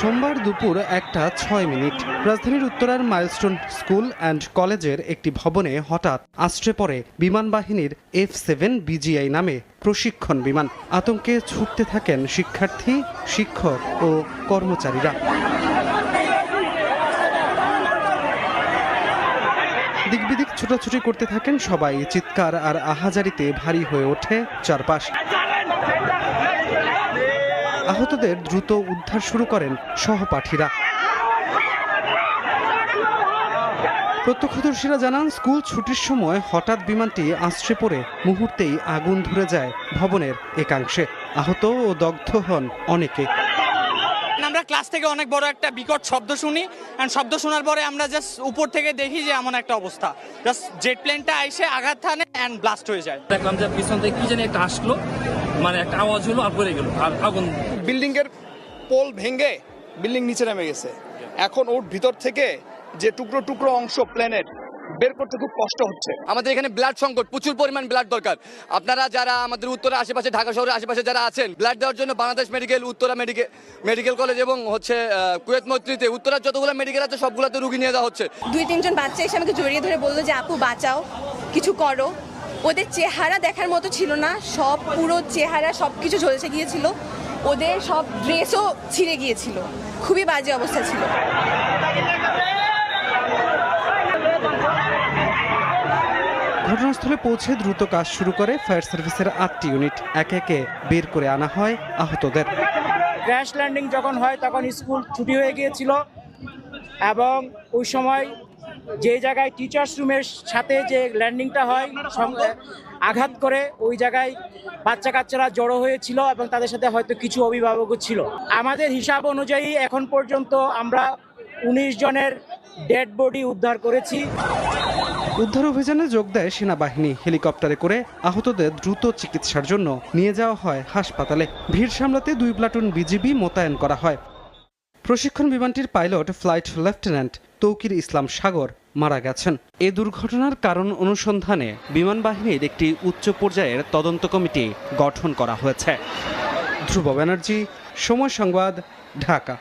সোমবার দুপুর একটা ছয় মিনিট রাজধানীর উত্তরার মাইলস্টোন স্কুল অ্যান্ড কলেজের একটি ভবনে হঠাৎ আশ্রে পড়ে বিমান বাহিনীর এফ সেভেন বিজিআই নামে প্রশিক্ষণ বিমান। আতঙ্কে ছুটতে থাকেন শিক্ষার্থী, শিক্ষক ও কর্মচারীরা। দিকবিদিক ছুটাছুটি করতে থাকেন সবাই। চিৎকার আর আহাজারিতে ভারী হয়ে ওঠে চারপাশ। আহতদের দ্রুত উদ্ধার শুরু করেন সহপাঠীরা। প্রত্যক্ষদর্শীরা জানান স্কুল ছুটির সময় হঠাৎ বিমানটি আশ্রে পড়ে মুহূর্তেই আগুন ধরে যায় ভবনের একাংশে। আহত ও দগ্ধ হন অনেকে। আমরা ক্লাস থেকে অনেক বড় একটা বিকট শব্দ শুনি অ্যান্ড শব্দ শোনার পরে আমরা জাস্ট উপর থেকে দেখি যে এমন একটা অবস্থা। জাস্ট জেট প্লেনটা এসে আঘাত থানে অ্যান্ড ব্লাস্ট হয়ে যায়। দেখলাম যে পিছন থেকে কি জানি একটা আসলো মানে একটা আওয়াজ হলো আর পড়ে গেল আর আগুন বিল্ডিং এর পোল ভেঙে বিল্ডিং নিচে নেমে গেছে। এখন ওর ভিতর থেকে যে টুকরো টুকরো অংশ প্লেনের বের করতে খুব কষ্ট হচ্ছে। আমাদের এখানে ব্লাড সংকট প্রচুর পরিমাণ ব্লাড দরকার। আপনারা যারা আমাদের উত্তরের আশেপাশে ঢাকা শহরের আশেপাশে যারা আছেন ব্লাড দেওয়ার জন্য Bangladesh medical Uttara medical medical college এবং হচ্ছে কুয়েত মৈত্রীতে উত্তরার যতগুলো মেডিকেল আছে সবগুলোতে রুগী নিয়ে যাওয়া হচ্ছে। দুই তিনজন বাচ্চা এসে আমাকে জড়িয়ে ধরে বলল যে আপু বাঁচাও কিছু করো। ওদের চেহারা দেখার মতো ছিল না। সব পুরো চেহারা সব কিছু ঝলসে গিয়েছিল। ওদের সব ড্রেসও ছিঁড়ে গিয়েছিল। খুবই বাজে অবস্থা ছিল। ঘটনাস্থলে পৌঁছে দ্রুত কাজ শুরু করে ফায়ার সার্ভিসের আটটি ইউনিট। একে একে বের করে আনা হয় আহতদের। ক্র্যাশ ল্যান্ডিং যখন হয় তখন স্কুল ছুটি হয়ে গিয়েছিল এবং ওই সময় যে জায়গায় টিচার্স রুমের সাথে যে ল্যান্ডিংটা হয় আঘাত করে, ওই জায়গায় বাচ্চা কাচ্চারা জড়ো হয়েছিল এবং তাদের সাথে হয়তো কিছু অভিভাবকও ছিল। আমাদের হিসাব অনুযায়ী এখন পর্যন্ত আমরা উনিশ জনের ডেড বডি উদ্ধার করেছি। উদ্ধার অভিযানে যোগ দেয় সেনাবাহিনী, হেলিকপ্টারে করে আহতদের দ্রুত চিকিৎসার জন্য নিয়ে যাওয়া হয় হাসপাতালে। ভিড় সামলাতে দুই প্লাটুন বিজিবি মোতায়েন করা হয়। প্রশিক্ষণ বিমানটির pilot, flight lieutenant Tauqir Islam Sagar মারা গেছেন। এ দুর্ঘটনার কারণ অনুসন্ধানে বিমান বাহিনীর একটি উচ্চ পর্যায়ের তদন্ত কমিটি গঠন করা হয়েছে। ধ্রুব ব্যানার্জি, সময় সংবাদ, ঢাকা।